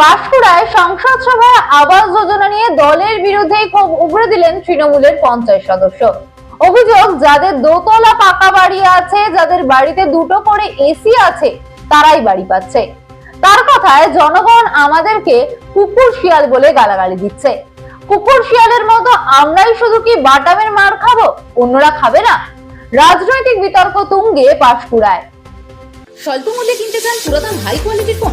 পাঁশকুড়ায় সংসদ সভায় আবাস যোজনা নিয়ে দলের বিরুদ্ধে ক্ষোভ উগড়ে দিলেন তৃণমূলের পঞ্চায়েত সদস্য। অভিযোগ, যাদের দোতলা পাকা বাড়ি আছে, যাদের বাড়িতে দুটো করে এসি আছে, তারাই বাড়ি পাচ্ছে। তার কথায় জনগণ আমাদেরকে কুকুর শিয়াল বলে গালাগালি দিচ্ছে। কুকুর শিয়ালের মতো আমরাই শুধু কি বাটামের মার খাব? অন্যরা খাবে না। রাজনৈতিক বিতর্ক তুঙ্গে পাঁশকুড়ায় স্বল্প মূল্যে কিনতে চান পুরাতন হাই কোয়ালিটির ফোন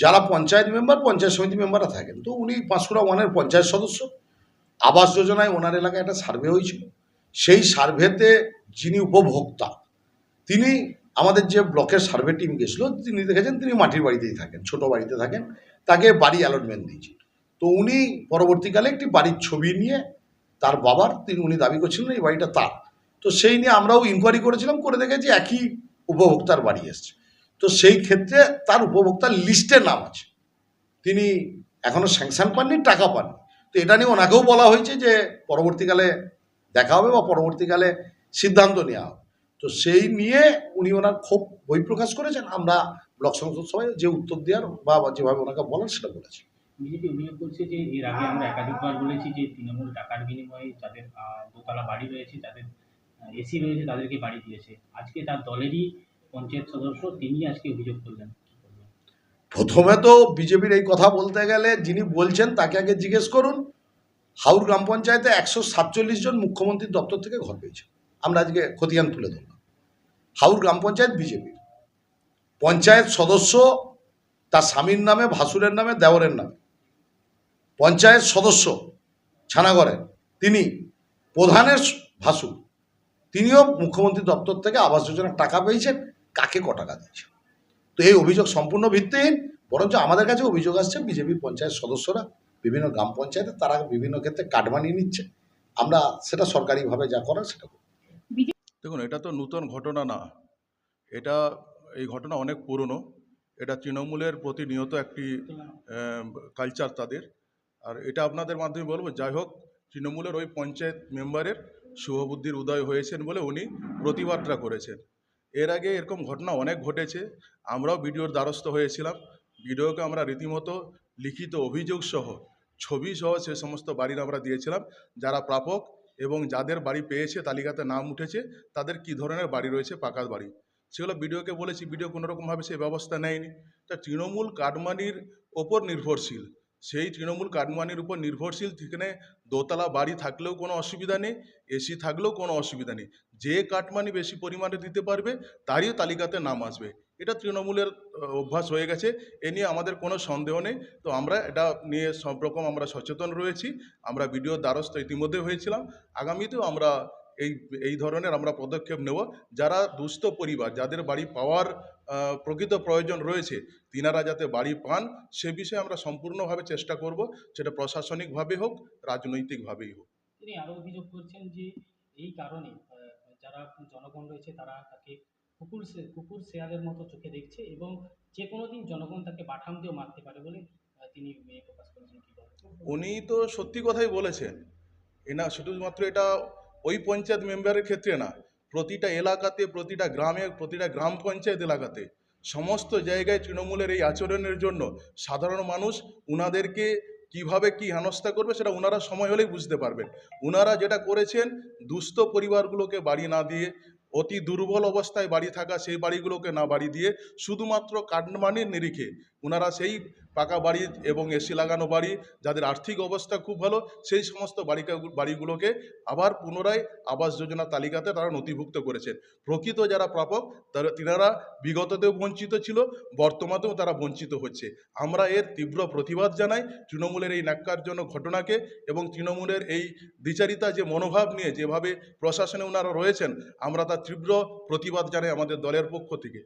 যারা পঞ্চায়েত মেম্বার, পঞ্চায়েত সমিতি মেম্বাররা থাকেন। তো উনি পাঁশকুড়া ওয়ানের পঞ্চায়েত সদস্য। আবাস যোজনায় ওনার এলাকায় একটা সার্ভে হয়েছিল। সেই সার্ভেতে যিনি উপভোক্তা, তিনি আমাদের যে ব্লকের সার্ভে টিম গেছিল, তিনি দেখেছেন তিনি মাটির বাড়িতেই থাকেন, ছোট বাড়িতে থাকেন। তাকে বাড়ি অ্যালটমেন্ট দিয়েছে। তো উনি পরবর্তীকালে একটি বাড়ির ছবি নিয়ে তার বাবার, তিনি উনি দাবি করছিলেন এই বাড়িটা তার। তো সেই নিয়ে আমরাও ইনকোয়ারি করেছিলাম, করে দেখেছি একই উপভোক্তার বাড়ি এসছে। তো সেই ক্ষেত্রে তার উপভোক্তার লিস্টে নাম আছে। তিনি এখনও স্যাংশন পাননি, টাকা পাননি। তো এটা নিয়ে ওনাকেও বলা হয়েছে যে পরবর্তীকালে দেখা হবে বা পরবর্তীকালে সিদ্ধান্ত নেওয়া হবে। তো সেই নিয়ে উনি ওনার ক্ষোভ বই প্রকাশ করেছেন। আমরা ব্লক সংসদ সভায় যে উত্তর দেওয়ার বা যেভাবে ওনাকে বলার সেটা বলেছি। বিজেপি অভিযোগ করছে যে এর আগে আমরা একাধিকবার বলেছি যে তৃণমূল টাকার বিনিময়ে যাদের দোতলা বাড়ি রয়েছে যাদের এসি রয়েছে, তাদেরকে বাড়ি দিয়েছে। আজকে তার দলেরই পঞ্চায়েত সদস্য, তিনি আজকে অভিযোগ করলেন। প্রথমে তো বিজেপির এই কথা বলতে গেলে যিনি বলছেন, তাকে আগে জিজ্ঞেস করুন। হাউর গ্রাম পঞ্চায়েতে একশো সাতচল্লিশ জন মুখ্যমন্ত্রীর দপ্তর থেকে ঘর পেয়েছে আমরা আজকে খতিয়ান তুলে ধরলাম। হাউর গ্রাম পঞ্চায়েত বিজেপির পঞ্চায়েত সদস্য তার স্বামীর নামে, ভাসুরের নামে, দেওরের নামে। পঞ্চায়েত সদস্য ছানাগড়ের তিনি প্রধানের ভাসুর। তিনিও মুখ্যমন্ত্রী দপ্তর থেকে আবাস যোজনার টাকা পেয়েছেন। কাকে ক টাকা তো এই অভিযোগ সম্পূর্ণ ভিত্তিহীন, বরঞ্চ আমাদের কাছে অভিযোগ আসছে বিজেপি পঞ্চায়েত সদস্যরা, বিভিন্ন গ্রাম পঞ্চায়েতে তারা বিভিন্ন ক্ষেত্রে কাট বানিয়ে নিচ্ছে। আমরা সেটা সরকারিভাবে যা করার সেটা দেখুন, এটা তো নূতন ঘটনা না। এটা, এই ঘটনা অনেক পুরনো। এটা তৃণমূলের প্রতিনিয়ত একটি কালচার তাদের। আর এটা আপনাদের মাধ্যমে বলব, যাই হোক, তৃণমূলের ওই পঞ্চায়েত মেম্বারের শুভবুদ্ধির উদয় হয়েছেন বলে উনি প্রতিবাদটা করেছেন। এর আগে এরকম ঘটনা অনেক ঘটেছে, আমরাও ভিডিওর দ্বারস্থ হয়েছিলাম। ভিডিওকে আমরা রীতিমতো লিখিত অভিযোগ সহ, ছবি সহ সে সমস্ত বাড়ির আমরা দিয়েছিলাম। যারা প্রাপক এবং যাদের বাড়ি পেয়েছে, তালিকাতে নাম উঠেছে, তাদের কি ধরনের বাড়ি রয়েছে পাকা বাড়ি। সেগুলো বিডিওকে বলেছি, বিডিও কোনোরকমভাবে সে ব্যবস্থা নেয়নি। তা তৃণমূল কাটমানির ওপর নির্ভরশীল। সেই তৃণমূল কাটমানির উপর নির্ভরশীল সেখানে দোতলা বাড়ি থাকলেও কোনো অসুবিধা নেই, এসি থাকলেও কোনো অসুবিধা নেই। যে কাটমানি বেশি পরিমাণে দিতে পারবে, তারই তালিকাতে নাম আসবে। এটা তৃণমূলের অভ্যাস হয়ে গেছে, এ নিয়ে আমাদের কোনো সন্দেহ নেই। তো আমরা এটা নিয়ে সব রকম আমরা সচেতন রয়েছি। আমরা ভিডিও দ্বারস্থ ইতিমধ্যে হয়েছিলাম। আগামীতেও আমরা এই এই ধরনের আমরা পদক্ষেপ নেব। যারা দুস্থ পরিবার যাদের বাড়ি পাওয়ার প্রকৃত প্রয়োজন রয়েছে তিনারা যাতে বাড়ি পান সে বিষয়ে আমরা সম্পূর্ণভাবে চেষ্টা করব। সেটা প্রশাসনিকভাবে হোক রাজনৈতিকভাবেই হোক। তিনি আরও অভিযোগ করছেন যে এই কারণে যারা জনগণ রয়েছে তারা তাকে কুকুর কুকুর শেয়ালের মতো চোখে দেখছে এবং যে কোনো দিন জনগণ তাকে বাঠাম দিয়েও মারতে পারে বলে তিনি প্রকাশ করেছেন। উনি তো সত্যি কথাই বলেছেন। এনা শুধুমাত্র এটা ওই পঞ্চায়েত মেম্বারের ক্ষেত্রে না, প্রতিটা এলাকাতে, প্রতিটা গ্রামে, প্রতিটা গ্রাম পঞ্চায়েত এলাকাতে সমস্ত জায়গায় তৃণমূলের এই আচরণের জন্য সাধারণ মানুষ উনাদেরকে কীভাবে কি হেনস্থা করবে সেটা ওনারা সময় হলেই বুঝতে পারবেন। ওনারা যেটা করেছেন, দুস্থ পরিবারগুলোকে বাড়ি না দিয়ে, অতি দুর্বল অবস্থায় বাড়ি থাকা সেই বাড়িগুলোকে না বাড়ি দিয়ে, শুধুমাত্র কাটমানির নিরিখে ওনারা সেই পাকা বাড়ি এবং এসি লাগানো বাড়ি, যাদের আর্থিক অবস্থা খুব ভালো, সেই সমস্ত বাড়িকা, বাড়িগুলোকে আবার পুনরায় আবাস যোজনা তালিকাতে তারা নথিভুক্ত করেছেন। প্রকৃত যারা প্রাপক, তারা, তিনারা বিগততেও বঞ্চিত ছিল, বর্তমানেও তারা বঞ্চিত হচ্ছে। আমরা এর তীব্র প্রতিবাদ জানাই তৃণমূলের এই ন্যাক্কারজনক ঘটনাকে এবং তৃণমূলের এই দ্বিচারিতা যে মনোভাব নিয়ে যেভাবে প্রশাসনে ওনারা রয়েছেন, আমরা তার তীব্র প্রতিবাদ জানাই আমাদের দলের পক্ষ থেকে।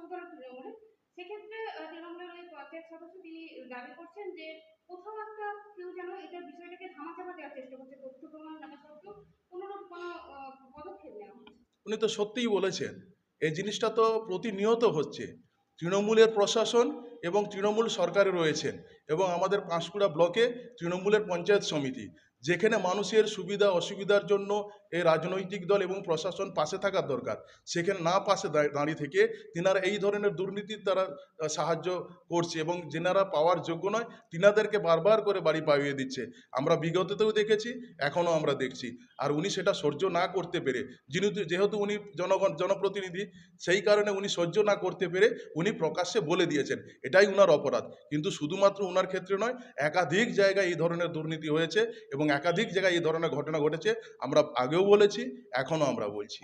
সরকার তৃণমূলের সেক্ষেত্রে তৃণমূলের ওই পঞ্চায়েত সদস্য তিনি দাবি করছেন যে কোথাও একটা কেউ যেন এটার বিষয়টাকে ধামাচাপা দেওয়ার চেষ্টা করছে, তথ্য প্রমাণ নামে সত্ত্বেও কোনোরূপ কোনো পদক্ষেপ নেওয়া হচ্ছে উনি তো সত্যিই বলেছেন, এই জিনিসটা তো প্রতিনিয়ত হচ্ছে। তৃণমূলের প্রশাসন এবং তৃণমূল সরকারে রয়েছেন এবং আমাদের পাঁশকুড়া ব্লকে তৃণমূলের পঞ্চায়েত সমিতি। যেখানে মানুষের সুবিধা, অসুবিধার জন্য এই রাজনৈতিক দল এবং প্রশাসন পাশে থাকার দরকার। সেখানে না পাশে দাঁড়িয়ে থেকে তিনারা এই ধরনের দুর্নীতির তারা সাহায্য করছে এবং যেনারা পাওয়ার যোগ্য নয়, তিনাদেরকে বারবার করে বাড়ি পাইয়ে দিচ্ছে। আমরা বিগততেও দেখেছি, এখনও আমরা দেখছি। আর উনি সেটা সহ্য না করতে পেরে, যিনি যেহেতু উনি জনগণ, জনপ্রতিনিধি, সেই কারণে উনি সহ্য না করতে পেরে উনি প্রকাশ্যে বলে দিয়েছেন। এটাই উনার অপরাধ। কিন্তু শুধুমাত্র উনার ক্ষেত্রে নয়, একাধিক জায়গায় এই ধরনের দুর্নীতি হয়েছে এবং একাধিক জায়গায় এই ধরনের ঘটনা ঘটেছে আমরা আগেও বলেছি এখনও আমরা বলছি।